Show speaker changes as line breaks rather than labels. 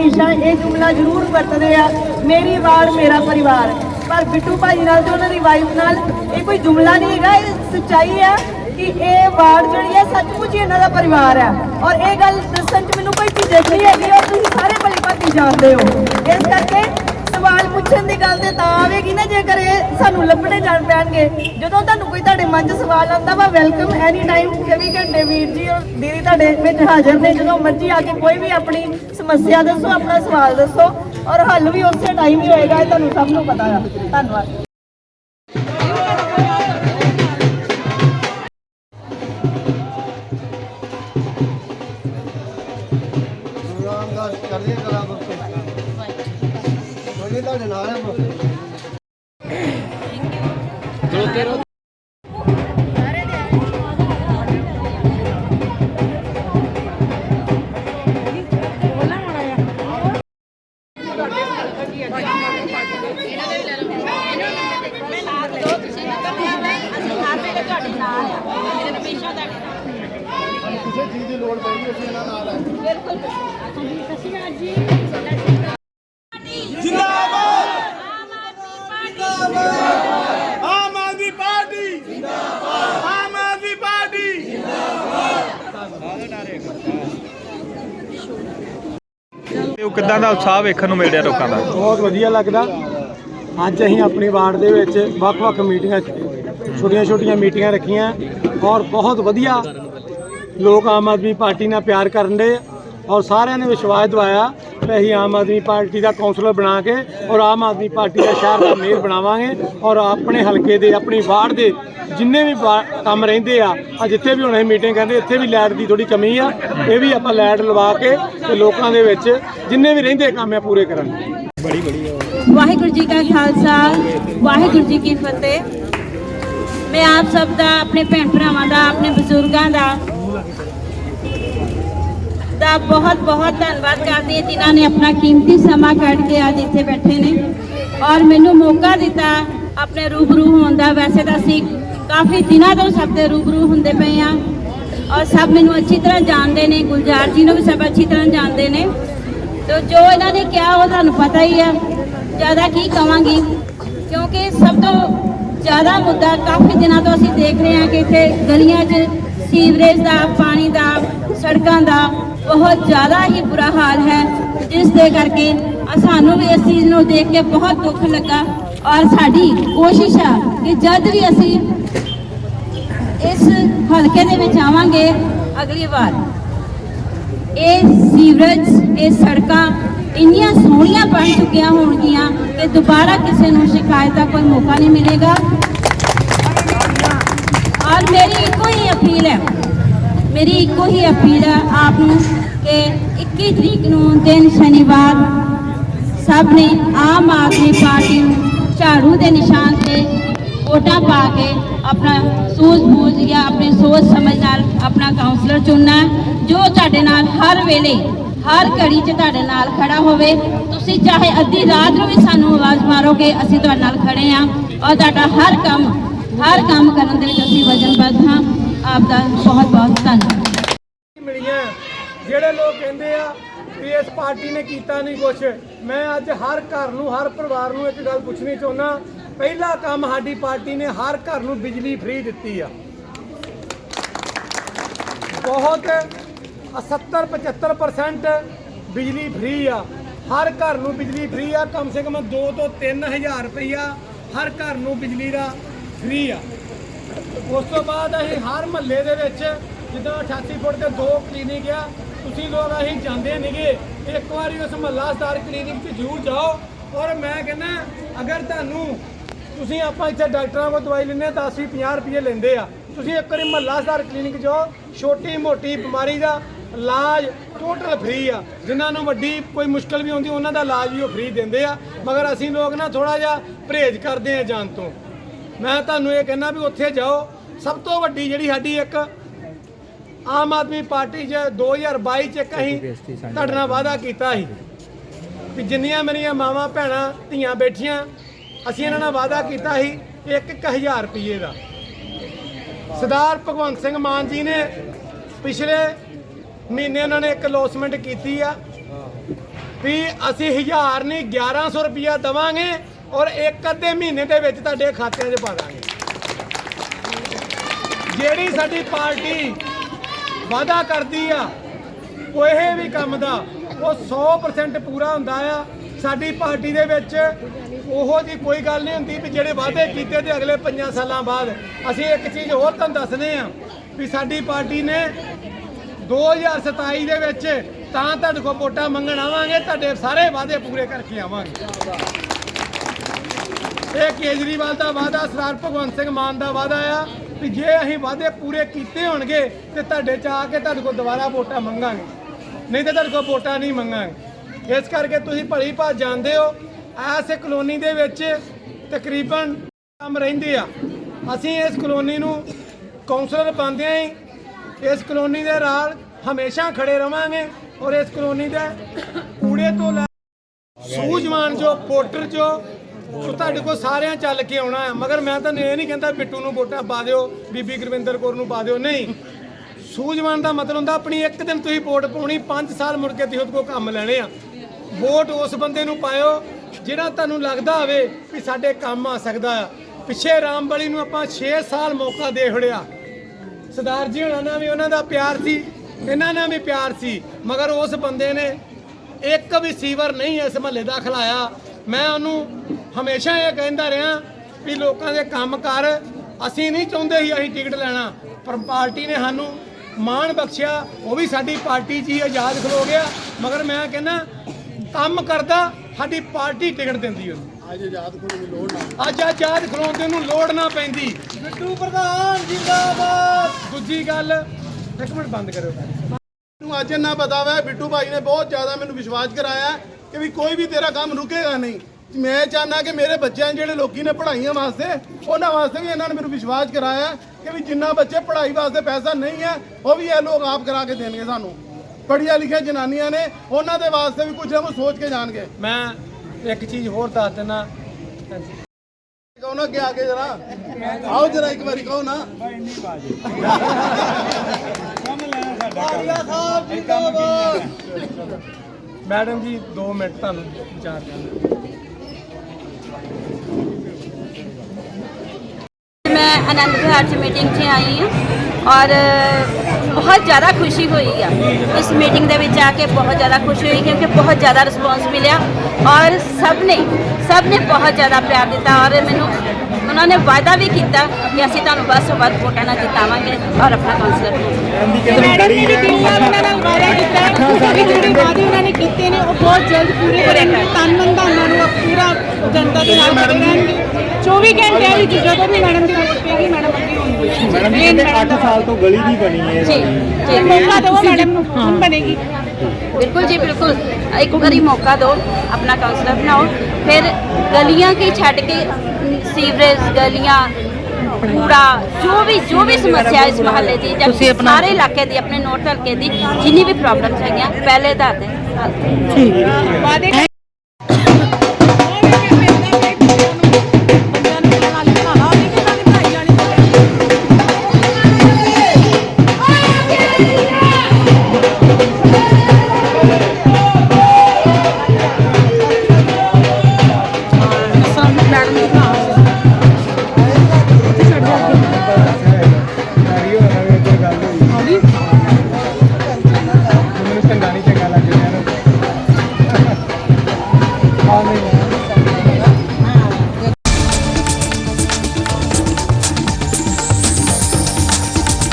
ਹਮੇਸ਼ਾ ਇਹ ਜੁਮਲਾ ਜ਼ਰੂਰ ਵਰਤਦੇ ਆ, ਮੇਰੀ ਵਾਰਡ ਮੇਰਾ ਪਰਿਵਾਰ। ਪਰ ਬਿੱਟੂ ਭਾਜੀ ਨਾਲ ਤੇ ਉਹਨਾਂ ਦੀ ਵਾਈਫ ਨਾਲ ਇਹ ਕੋਈ ਜੁਮਲਾ ਨਹੀਂ ਹੈਗਾ, ਇਹ ਸੱਚਾਈ ਆ ਕਿ ਇਹ ਵਾਰਡ ਜਿਹੜੀ ਆ ਸੱਚਮੁੱਚ ਇਹਨਾਂ ਦਾ ਪਰਿਵਾਰ ਆ। ਔਰ ਇਹ ਗੱਲ ਦੱਸਣ 'ਚ ਮੈਨੂੰ ਕੋਈ ਝਿਜਕ ਨਹੀਂ ਹੈਗੀ, ਔਰ ਤੁਸੀਂ ਸਾਰੇ ਭਲੀ ਭਾਂਤੀ ਜਾਣਦੇ ਹੋ। ਇਸ ਕਰਕੇ ਸਵਾਲ ਪੁੱਛਣ ਦੀ ਗੱਲ ਤੇ ਤਾਂ ਆਵੇਗੀ ਨਾ, ਜੇਕਰ ਇਹ ਸਾਨੂੰ ਲੱਭਣੇ ਜਾਣ ਪੈਣਗੇ। ਜਦੋਂ ਤੁਹਾਨੂੰ ਕੋਈ ਤੁਹਾਡੇ ਮਨ 'ਚ ਸਵਾਲ ਆਉਂਦਾ ਵਾ ਵੈਲਕਮ ਐਨੀ ਟਾਈਮ 24 ਘੰਟੇ ਵੀਰ ਜੀ ਔਰ ਦੀਦੀ ਤੁਹਾਡੇ ਵਿੱਚ ਹਾਜ਼ਰ ਨੇ, ਜਦੋਂ ਮਰਜ਼ੀ ਆ ਕੇ ਕੋਈ ਵੀ ਆਪਣੀ ਸਮੱਸਿਆ ਦੱਸੋ, ਆਪਣਾ ਸਵਾਲ ਦੱਸੋ ਔਰ ਹੱਲ ਵੀ ਉਸੇ ਟਾਈਮ ਹੀ ਹੋਏਗਾ, ਇਹ ਤੁਹਾਨੂੰ ਸਭ ਨੂੰ ਪਤਾ ਆ। ਧੰਨਵਾਦ।
ਚੀਜ਼ ਦੀ ਲੋੜ ਪਈ ਅਸੀਂ ਇਹਨਾਂ ਨਾਲ
ਆਮ ਆਦਮੀ ਪਾਰਟੀ। ਜਿੰਦਾਬਾਦ ਆਮ ਆਦਮੀ ਪਾਰਟੀ।
ਉਹ ਕਿੱਦਾਂ ਦਾ ਉਤਸ਼ਾਹ ਵੇਖਣ ਨੂੰ ਮਿਲ ਰਿਹਾ ਲੋਕਾਂ ਦਾ?
ਬਹੁਤ ਵਧੀਆ ਲੱਗਦਾ। ਅੱਜ ਅਸੀਂ ਆਪਣੀ ਵਾਰਡ ਦੇ ਵਿੱਚ ਵੱਖ-ਵੱਖ ਮੀਟਿੰਗਾਂ ਛੋਟੀਆਂ-ਛੋਟੀਆਂ ਮੀਟਿੰਗਾਂ ਰੱਖੀਆਂ ਔਰ ਬਹੁਤ ਵਧੀਆ ਲੋਕ ਆਮ ਆਦਮੀ ਪਾਰਟੀ ਨਾਲ ਪਿਆਰ ਕਰਨ ਦੇ ਔਰ ਸਾਰਿਆਂ ਨੇ ਵਿਸ਼ਵਾਸ ਦਿਵਾਇਆ ਕਿ ਅਸੀਂ ਆਮ ਆਦਮੀ ਪਾਰਟੀ ਦਾ ਕੌਂਸਲਰ ਬਣਾ ਕੇ ਔਰ ਆਮ ਆਦਮੀ ਪਾਰਟੀ ਦਾ ਸ਼ਹਿਰ ਦਾ ਮੇਅਰ ਬਣਾਵਾਂਗੇ ਔਰ ਆਪਣੇ ਹਲਕੇ ਦੇ, ਆਪਣੀ ਵਾਰਡ ਦੇ ਜਿੰਨੇ ਵੀ ਵਾ- ਕੰਮ ਰਹਿੰਦੇ ਆ ਆ ਜਿੱਥੇ ਵੀ ਹੁਣ ਅਸੀਂ ਮੀਟਿੰਗ ਕਰਦੇ, ਇੱਥੇ ਵੀ ਲਾਈਟ ਦੀ ਥੋੜੀ ਕਮੀ ਆ, ਇਹ ਵੀ ਆਪਾਂ ਲਾਈਟ ਲਵਾ ਕੇ ਤੇ ਲੋਕਾਂ ਦੇ ਵਿੱਚ ਜਿੰਨੇ ਵੀ ਰਹਿੰਦੇ ਕੰਮ ਆ ਪੂਰੇ ਕਰਾਂਗੇ
ਵਾਹਿਗੁਰੂ ਜੀ ਕਾ ਖਾਲਸਾ, ਵਾਹਿਗੁਰੂ ਜੀ ਕੀ ਫਤਿਹ। ਮੈਂ ਆਪ ਸਭ ਦਾ, ਆਪਣੇ ਭੈਣ ਭਰਾਵਾਂ ਦਾ, ਆਪਣੇ ਬਜ਼ੁਰਗਾਂ ਦਾ ਦਾ ਬਹੁਤ ਬਹੁਤ ਧੰਨਵਾਦ ਕਰਦੀ ਹਾਂ ਜਿਨ੍ਹਾਂ ਨੇ ਆਪਣਾ ਕੀਮਤੀ ਸਮਾਂ ਕੱਢ ਕੇ ਅੱਜ ਇੱਥੇ ਬੈਠੇ ਨੇ। ਔਰ ਮੈਨੂੰ ਮੌਕਾ ਦਿੱਤਾ ਆਪਣੇ ਰੂਬਰੂ ਹੋਣ ਦਾ। ਵੈਸੇ ਤਾਂ ਅਸੀਂ ਕਾਫੀ ਦਿਨਾਂ ਤੋਂ ਸਭ ਦੇ ਰੂਬਰੂ ਹੁੰਦੇ ਪਏ ਆ ਔਰ ਸਭ ਮੈਨੂੰ ਅੱਛੀ ਤਰ੍ਹਾਂ ਜਾਣਦੇ ਨੇ। ਗੁਲਜ਼ਾਰ ਜੀ ਨੂੰ ਵੀ ਸਭ ਅੱਛੀ ਤਰ੍ਹਾਂ ਜਾਣਦੇ ਨੇ। ਤੇ ਜੋ ਇਹਨਾਂ ਨੇ ਕਿਹਾ, ਉਹ ਤੁਹਾਨੂੰ ਪਤਾ ਹੀ ਆ। ਜ਼ਿਆਦਾ ਕੀ ਕਵਾਂਗੀ? ਕਿਉਂਕਿ ਸਭ ਤੋਂ ਜ਼ਿਆਦਾ ਮੁੱਦਾ ਕਾਫੀ ਦਿਨਾਂ ਤੋਂ ਅਸੀਂ ਦੇਖ ਰਹੇ ਹਾਂ ਕਿ ਇੱਥੇ ਗਲੀਆਂ 'ਚ ਸੀਵਰੇਜ ਦਾ, ਪਾਣੀ ਦਾ, ਸੜਕਾਂ ਦਾ ਬਹੁਤ ਜ਼ਿਆਦਾ ਹੀ ਬੁਰਾ ਹਾਲ ਹੈ। ਜਿਸ ਦੇ ਕਰਕੇ ਸਾਨੂੰ ਵੀ ਇਸ ਚੀਜ਼ ਨੂੰ ਦੇਖ ਕੇ ਬਹੁਤ ਦੁੱਖ ਲੱਗਾ। ਔਰ ਸਾਡੀ ਕੋਸ਼ਿਸ਼ ਆ ਕਿ ਜਦ ਵੀ ਅਸੀਂ ਇਸ ਹਲਕੇ ਦੇ ਵਿੱਚ ਆਵਾਂਗੇ ਅਗਲੀ ਵਾਰ। ਇਹ ਸੀਵਰੇਜ, ਇਹ ਸੜਕਾਂ ਇੰਨੀਆਂ ਸੋਹਣੀਆਂ ਬਣ ਚੁੱਕੀਆਂ ਹੋਣਗੀਆਂ ਕਿ ਦੁਬਾਰਾ ਕਿਸੇ ਨੂੰ ਸ਼ਿਕਾਇਤ ਦਾ ਕੋਈ ਮੌਕਾ ਨਹੀਂ ਮਿਲੇਗਾ। ਔਰ ਮੇਰੀ ਇੱਕੋ ਹੀ ਅਪੀਲ ਹੈ ਮੇਰੀ ਇੱਕੋ ਹੀ ਅਪੀਲ ਹੈ ਆਪ ਨੂੰ ਕਿ 21 ਤਰੀਕ ਨੂੰ ਦਿਨ ਸ਼ਨੀਵਾਰ ਸਭ ਨੇ ਆਮ ਆਦਮੀ ਪਾਰਟੀ ਨੂੰ ਝਾੜੂ ਦੇ ਨਿਸ਼ਾਨ ਤੇ ਵੋਟਾਂ ਪਾ ਕੇ ਆਪਣਾ ਸੂਝ-ਬੂਝ ਜਾਂ ਆਪਣੀ ਸੋਚ ਸਮਝ ਨਾਲ ਆਪਣਾ ਕਾਉਂਸਲਰ ਚੁਣਨਾ ਜੋ ਤੁਹਾਡੇ ਨਾਲ ਹਰ ਵੇਲੇ, ਹਰ ਘੜੀ 'ਚ ਤੁਹਾਡੇ ਨਾਲ ਖੜਾ ਹੋਵੇ। ਤੁਸੀਂ ਚਾਹੇ ਅੱਧੀ ਰਾਤ ਨੂੰ ਵੀ ਸਾਨੂੰ ਆਵਾਜ਼ ਮਾਰੋਗੇ, ਅਸੀਂ ਤੁਹਾਡੇ ਨਾਲ ਖੜੇ ਹਾਂ ਔਰ ਤੁਹਾਡਾ ਹਰ ਕੰਮ ਹਰ ਕੰਮ ਕਰਨ ਦੇ ਵਿੱਚ ਅਸੀਂ ਵਜਨਬੱਧ ਹਾਂ। ਆਪ ਦਾ ਬਹੁਤ ਬਹੁਤ ਧੰਨਵਾਦ।
ਮਿਲੀਆਂ। ਜਿਹੜੇ ਲੋਕ ਕਹਿੰਦੇ ਆ ਵੀ ਇਸ ਪਾਰਟੀ ਨੇ ਕੀਤਾ ਨਹੀਂ ਕੁਛ, ਮੈਂ ਅੱਜ ਹਰ ਘਰ ਨੂੰ, ਹਰ ਪਰਿਵਾਰ ਨੂੰ ਇੱਕ ਗੱਲ ਪੁੱਛਣੀ ਚਾਹੁੰਦਾ, ਪਹਿਲਾ ਕੰਮ ਸਾਡੀ ਪਾਰਟੀ ਨੇ ਹਰ ਘਰ ਨੂੰ ਬਿਜਲੀ ਫ੍ਰੀ ਦਿੱਤੀ ਆ। ਬਹੁਤ 70 75% ਬਿਜਲੀ ਫ੍ਰੀ ਆ। ਹਰ ਘਰ ਨੂੰ ਬਿਜਲੀ ਫ੍ਰੀ ਆ, ਕਮ ਸੇ ਕਮ 2 ਤੋਂ 3000 ਰੁਪਈਆ ਹਰ ਘਰ ਨੂੰ ਬਿਜਲੀ ਦਾ ਫ੍ਰੀ ਆ। ਉਸ ਤੋਂ ਬਾਅਦ ਅਸੀਂ ਹਰ ਮਹੱਲੇ ਦੇ ਵਿੱਚ ਜਿੱਦਾਂ 88 ਫੁੱਟ ਤੇ ਦੋ ਕਲੀਨਿਕ ਆ, ਤੁਸੀਂ ਲੋਕ ਅਸੀਂ ਜਾਂਦੇ ਨਹੀਂਗੇ ਇੱਕ ਵਾਰੀ ਉਸ ਮਹੱਲਾ ਸਟਾਰ ਕਲੀਨਿਕ 'ਚ ਜ਼ਰੂਰ ਜਾਓ। ਔਰ ਮੈਂ ਕਹਿੰਦਾ, ਅਗਰ ਤੁਹਾਨੂੰ ਤੁਸੀਂ ਆਪਾਂ ਇੱਥੇ ਡਾਕਟਰਾਂ ਕੋਲ ਦਵਾਈ ਲੈਂਦੇ ਤਾਂ ਅਸੀਂ 50 ਰੁਪਏ ਲੈਂਦੇ ਆ। ਤੁਸੀਂ ਇੱਕ ਵਾਰੀ ਮਹੱਲਾ ਸਟਾਰ ਕਲੀਨਿਕ ਜਾਓ, ਛੋਟੀ ਮੋਟੀ ਬਿਮਾਰੀ ਦਾ ਇਲਾਜ ਟੋਟਲ ਫ੍ਰੀ ਆ। ਜਿਨ੍ਹਾਂ ਨੂੰ ਵੱਡੀ ਕੋਈ ਮੁਸ਼ਕਲ ਵੀ ਹੁੰਦੀ ਉਹਨਾਂ ਦਾ ਇਲਾਜ ਵੀ ਉਹ ਫ੍ਰੀ ਦਿੰਦੇ ਆ। ਮਗਰ ਅਸੀਂ ਲੋਕ ਨਾ ਥੋੜਾ ਜਿਹਾ ਪਰਹੇਜ਼ ਕਰਦੇ ਆ ਜਾਣ ਤੋਂ। ਮੈਂ ਤੁਹਾਨੂੰ ਇਹ ਕਹਿਣਾ ਵੀ ਉੱਥੇ ਜਾਓ। ਸਭ ਤੋਂ ਵੱਡੀ ਜਿਹੜੀ ਸਾਡੀ ਇੱਕ ਆਮ ਆਦਮੀ ਪਾਰਟੀ 'ਚ 2022 ਚ ਇੱਕ ਅਸੀਂ ਤੁਹਾਡੇ ਨਾਲ ਵਾਅਦਾ ਕੀਤਾ ਸੀ ਵੀ ਜਿੰਨੀਆਂ ਮੇਰੀਆਂ ਮਾਵਾਂ ਭੈਣਾਂ ਧੀਆਂ ਬੈਠੀਆਂ ਅਸੀਂ ਇਹਨਾਂ ਨਾਲ ਵਾਅਦਾ ਕੀਤਾ ਸੀ 1000 ਰੁਪਏ ਦਾ। ਸਰਦਾਰ ਭਗਵੰਤ ਸਿੰਘ ਮਾਨ ਜੀ ਨੇ ਪਿਛਲੇ ਮਹੀਨੇ ਉਹਨਾਂ ਨੇ ਇੱਕ ਅਲੌਸਮੈਂਟ ਕੀਤੀ ਆ ਵੀ ਅਸੀਂ 1000 ਨਹੀਂ 1100 ਰੁਪਇਆ ਦਵਾਂਗੇ ਔਰ ਇੱਕ ਅੱਧੇ ਮਹੀਨੇ ਦੇ ਵਿੱਚ ਤੁਹਾਡੇ ਖਾਤਿਆਂ 'ਚ ਪਾ ਦਾਂਗੇ। ਜਿਹੜੀ ਸਾਡੀ ਪਾਰਟੀ ਵਾਅਦਾ ਕਰਦੀ ਆ, ਕੋਈ ਵੀ ਕੰਮ ਦਾ, ਉਹ 100% ਪੂਰਾ ਹੁੰਦਾ ਆ। ਸਾਡੀ ਪਾਰਟੀ ਦੇ ਵਿੱਚ ਉਹੋ ਜੀ ਕੋਈ ਗੱਲ ਨਹੀਂ ਹੁੰਦੀ ਵੀ ਜਿਹੜੇ ਵਾਅਦੇ ਕੀਤੇ ਤੇ ਅਗਲੇ 5 ਸਾਲਾਂ ਬਾਅਦ ਅਸੀਂ ਇੱਕ ਚੀਜ਼ ਹੋਰ ਤੁਹਾਨੂੰ ਦੱਸਦੇ ਆ ਵੀ ਸਾਡੀ ਪਾਰਟੀ ਨੇ 2027 ਦੇ ਵਿੱਚ ਤਾਂ ਤੁਹਾਡੇ ਕੋਲ ਵੋਟਾਂ ਮੰਗਣ ਆਵਾਂਗੇ, ਤੁਹਾਡੇ ਸਾਰੇ ਵਾਅਦੇ ਪੂਰੇ ਕਰਕੇ ਆਵਾਂਗੇ। ਇਹ ਕੇਜਰੀਵਾਲ ਦਾ ਵਾਅਦਾ, ਸਰਦਾਰ ਭਗਵੰਤ ਸਿੰਘ ਮਾਨ ਦਾ ਵਾਅਦਾ ਆ ਵੀ ਜੇ ਅਸੀਂ ਵਾਅਦੇ ਪੂਰੇ ਕੀਤੇ ਹੋਣਗੇ ਤੇ ਤੁਹਾਡੇ ਚ ਆ ਕੇ ਤੁਹਾਡੇ ਕੋਲ ਦੁਬਾਰਾ ਵੋਟਾਂ ਮੰਗਾਂਗੇ। ਨਹੀਂ ਤੇ ਤੁਹਾਡੇ ਕੋਲ ਵੋਟਾਂ ਨਹੀਂ ਮੰਗਾਂਗੇ। ਇਸ ਕਰਕੇ ਤੁਸੀਂ ਭਲੀ ਭਾਤ ਜਾਣਦੇ ਹੋ, ਐਸੇ ਕਲੋਨੀ ਦੇ ਵਿੱਚ ਤਕਰੀਬਨ ਕੰਮ ਰਹਿੰਦੇ ਆ। ਅਸੀਂ ਇਸ ਕਲੋਨੀ ਨੂੰ ਕਾਉਂਸਲਰ ਬੰਦਿਆਂ ਹੀ ਇਸ ਕਲੋਨੀ ਦੇ ਨਾਲ ਹਮੇਸ਼ਾ ਖੜੇ ਰਵਾਂਗੇ ਔਰ ਇਸ ਕਲੋਨੀ ਦੇ ਕੂੜੇ ਤੋਂ ਲੈ ਸੂਝਵਾਨ ਜੋ ਪੋਟਰ ਜੋ ਉਹ ਤੁਹਾਡੇ ਕੋਲ ਸਾਰਿਆਂ ਚੱਲ ਕੇ ਆਉਣਾ ਹੈ, ਮਗਰ ਮੈਂ ਤਾਂ ਇਹ ਨਹੀਂ ਕਹਿੰਦਾ ਬਿੱਟੂ ਨੂੰ ਵੋਟਾਂ ਪਾ ਦਿਓ, ਬੀਬੀ ਗੁਰਵਿੰਦਰ ਕੌਰ ਨੂੰ ਪਾ ਦਿਓ, ਨਹੀਂ। ਸੂਝਵਾਨ ਦਾ ਮਤਲਬ ਹੁੰਦਾ ਆਪਣੀ ਇੱਕ ਦਿਨ ਤੁਸੀਂ ਵੋਟ ਪਾਉਣੀ 5 ਸਾਲ ਮੁੜ ਕੇ ਤੁਸੀਂ ਉਹਦੇ ਕੋਲ ਕੰਮ ਲੈਣੇ ਆ। ਵੋਟ ਉਸ ਬੰਦੇ ਨੂੰ ਪਾਇਓ ਜਿਹੜਾ ਤੁਹਾਨੂੰ ਲੱਗਦਾ ਹੋਵੇ ਵੀ ਸਾਡੇ ਕੰਮ ਆ ਸਕਦਾ ਆ। ਪਿੱਛੇ ਰਾਮਬਲੀ ਨੂੰ ਆਪਾਂ 6 ਸਾਲ ਮੌਕਾ ਦੇ ਖੜਿਆ ਸਰਦਾਰ ਜੀ ਹੁਣਾਂ ਨਾਲ ਵੀ ਉਹਨਾਂ ਦਾ ਪਿਆਰ ਸੀ, ਇਹਨਾਂ ਨਾਲ ਵੀ ਪਿਆਰ ਸੀ, ਮਗਰ ਉਸ ਬੰਦੇ ਨੇ ਇੱਕ ਵੀ ਸੀਵਰ ਨਹੀਂ ਇਸ ਮਹੱਲੇ ਦਾ ਖਲਾਇਆ। ਮੈਂ ਉਹਨੂੰ ਹਮੇਸ਼ਾ ਇਹ ਕਹਿੰਦਾ ਰਿਹਾ ਵੀ ਲੋਕਾਂ ਦੇ ਕੰਮ ਕਰ। ਅਸੀਂ ਨਹੀਂ ਚਾਹੁੰਦੇ ਸੀ ਅਸੀਂ ਟਿਕਟ ਲੈਣਾ ਪਰ ਪਾਰਟੀ ਨੇ ਸਾਨੂੰ ਮਾਣ ਬਖਸ਼ਿਆ ਉਹ ਵੀ ਸਾਡੀ ਪਾਰਟੀ 'ਚ ਹੀ ਆਜ਼ਾਦ ਖਲੋ ਗਿਆ। ਮਗਰ ਮੈਂ ਕਹਿੰਦਾ ਕੰਮ ਕਰਦਾ ਸਾਡੀ ਪਾਰਟੀ ਟਿਕਟ ਦਿੰਦੀ ਉਹਨੂੰ।
ਅੱਜ ਆਜ਼ਾਦ ਕੋਲ ਦੀ ਲੋੜ ਨਾ
ਅੱਜ ਆਜ਼ਾਦ ਖਲੋਣ ਨੂੰ ਲੋੜ ਨਾ ਪੈਂਦੀ।
ਬਿੱਟੂ ਪ੍ਰਧਾਨ ਜਿੰਦਾਬਾਦ!
ਦੂਜੀ ਗੱਲ ਇੱਕ ਮਿੰਟ ਬੰਦ ਕਰਿਓ।
ਨੂੰ ਅੱਜ ਇੰਨਾ ਪਤਾ ਵਾ ਬਿੱਟੂ ਭਾਈ ਨੇ ਬਹੁਤ ਜ਼ਿਆਦਾ ਮੈਨੂੰ ਵਿਸ਼ਵਾਸ ਕਰਾਇਆ ਕਿ ਵੀ ਕੋਈ ਵੀ ਤੇਰਾ ਕੰਮ ਰੁਕੇਗਾ ਨਹੀਂ। ਮੈਂ ਚਾਹਨਾ ਕਿ ਮੇਰੇ ਬੱਚਿਆਂ ਜਿਹੜੇ ਲੋਕੀ ਨੇ ਪੜ੍ਹਾਈਆਂ ਵਾਸਤੇ ਉਹਨਾਂ ਵਾਸਤੇ ਵੀ ਇਹਨਾਂ ਨੇ ਮੈਨੂੰ ਵਿਸ਼ਵਾਸ ਕਰਾਇਆ ਕਿ ਵੀ ਜਿੰਨਾ ਬੱਚੇ ਪੜ੍ਹਾਈ ਵਾਸਤੇ ਪੈਸਾ ਨਹੀਂ ਹੈ ਉਹ ਵੀ ਇਹ ਲੋਕ ਆਪ ਕਰਾ ਕੇ ਦੇਣਗੇ ਸਾਨੂੰ। ਪੜ੍ਹੀਆਂ ਲਿਖੀਆਂ ਜਨਾਨੀਆਂ ਨੇ ਉਹਨਾਂ ਦੇ ਵਾਸਤੇ ਵੀ ਕੁਝ ਨਾ ਕੁਝ ਸੋਚ ਕੇ ਜਾਣਗੇ।
ਮੈਂ ਇੱਕ ਚੀਜ਼ ਹੋਰ ਦੱਸ ਦਿੰਦਾ।
ਕਹੋ ਨਾ ਅੱਗੇ ਆ ਕੇ ਜਰਾ। ਆਓ ਜਰਾ ਇੱਕ ਵਾਰੀ ਕਹੋ ਨਾ। ਤੁਹਾਡਾ ਮਾਲੀਆ ਸਾਹਿਬ ਜੀ ਜਿੰਦਾਬਾਦ।
ਮੈਡਮ ਜੀ 2 ਮਿੰਟ ਤੁਹਾਨੂੰ ਵਿਚਾਰ ਕਰਨਾ।
ਮੈਂ ਆਨੰਦ ਵਿਹਾਰ ਚ ਮੀਟਿੰਗ 'ਚ ਆਈ ਹਾਂ ਔਰ ਬਹੁਤ ਜ਼ਿਆਦਾ ਖੁਸ਼ੀ ਹੋਈ ਆ। ਇਸ ਮੀਟਿੰਗ ਦੇ ਵਿੱਚ ਆ ਕੇ ਬਹੁਤ ਜ਼ਿਆਦਾ ਖੁਸ਼ੀ ਹੋਈ ਕਿਉਂਕਿ ਬਹੁਤ ਜ਼ਿਆਦਾ ਰਿਸਪੌਂਸ ਮਿਲਿਆ ਔਰ ਸਭ ਨੇ ਸਭ ਨੇ ਬਹੁਤ ਜ਼ਿਆਦਾ ਪਿਆਰ ਦਿੱਤਾ ਔਰ ਮੈਨੂੰ ਉਹਨਾਂ ਨੇ ਵਾਅਦਾ ਵੀ ਕੀਤਾ ਕਿ ਅਸੀਂ ਤੁਹਾਨੂੰ ਵੱਧ ਤੋਂ ਵੱਧ ਵੋਟਾਂ ਨਾਲ ਜਿਤਾਵਾਂਗੇ ਔਰ ਆਪਣਾ ਕਾਉਂਸਲਰ
ਮੈਡਮ ਨੇ ਵੀ ਤਿੰਨ ਵਾਰ ਉਹਨਾਂ ਨਾਲ ਵਾਅਦਾ ਕੀਤਾ ਹੈ ਕਿ ਜਿਹੜੇ ਵਾਅਦੇ ਉਹਨਾਂ ਨੇ ਕੀਤੇ ਨੇ ਉਹ ਬਹੁਤ ਜਲਦ ਪੂਰੇ ਕਰਨਗੇ ਤਨ ਮਨ ਧਨ ਨਾਲ ਉਹ ਪੂਰਾ ਜਨਤਾ ਦੇ ਨਾਲ ਖੜੇ ਰਹਿਣਗੇ 24 ਘੰਟਿਆਂ ਵਿੱਚ ਜਦੋਂ ਵੀ ਮੈਡਮ ਦੀ ਵੋਟ ਪਏਗੀ ਮੈਡਮ ਅੱਗੇ ਹੋਣਗੇ। ਮੈਡਮ ਜੀ ਕਹਿੰਦੇ 8 ਸਾਲ ਤੋਂ
ਗਲੀ ਨਹੀਂ ਬਣੀ ਹੈ
ਜੀ ਜੀ।
ਮੌਕਾ ਦਿਓ ਮੈਡਮ ਨੂੰ ਹੁਣ ਬਣੇਗੀ।
ਬਿਲਕੁਲ ਜੀ ਬਿਲਕੁਲ। ਇੱਕ ਵਾਰੀ ਮੌਕਾ ਦਿਓ ਆਪਣਾ ਕਾਉਂਸਲਰ ਬਣਾਓ। ਫਿਰ ਗਲੀਆਂ ਕੀ ਛੱਡ ਕੇ ਸੀਵਰੇਜ ਗਲੀਆਂ ਕੂੜਾ ਜੋ ਵੀ ਜੋ ਵੀ ਸਮੱਸਿਆ ਇਸ ਮਹੱਲੇ ਦੀ ਜਾਂ ਸਾਰੇ ਇਲਾਕੇ ਦੀ ਆਪਣੇ ਨੋਟ ਹਲਕੇ ਦੀ ਜਿੰਨੀ ਵੀ ਪ੍ਰੋਬਲਮਸ ਹੈਗੀਆਂ ਪਹਿਲੇ ਦਾ ਤੇ
ਵਾਅਦੇ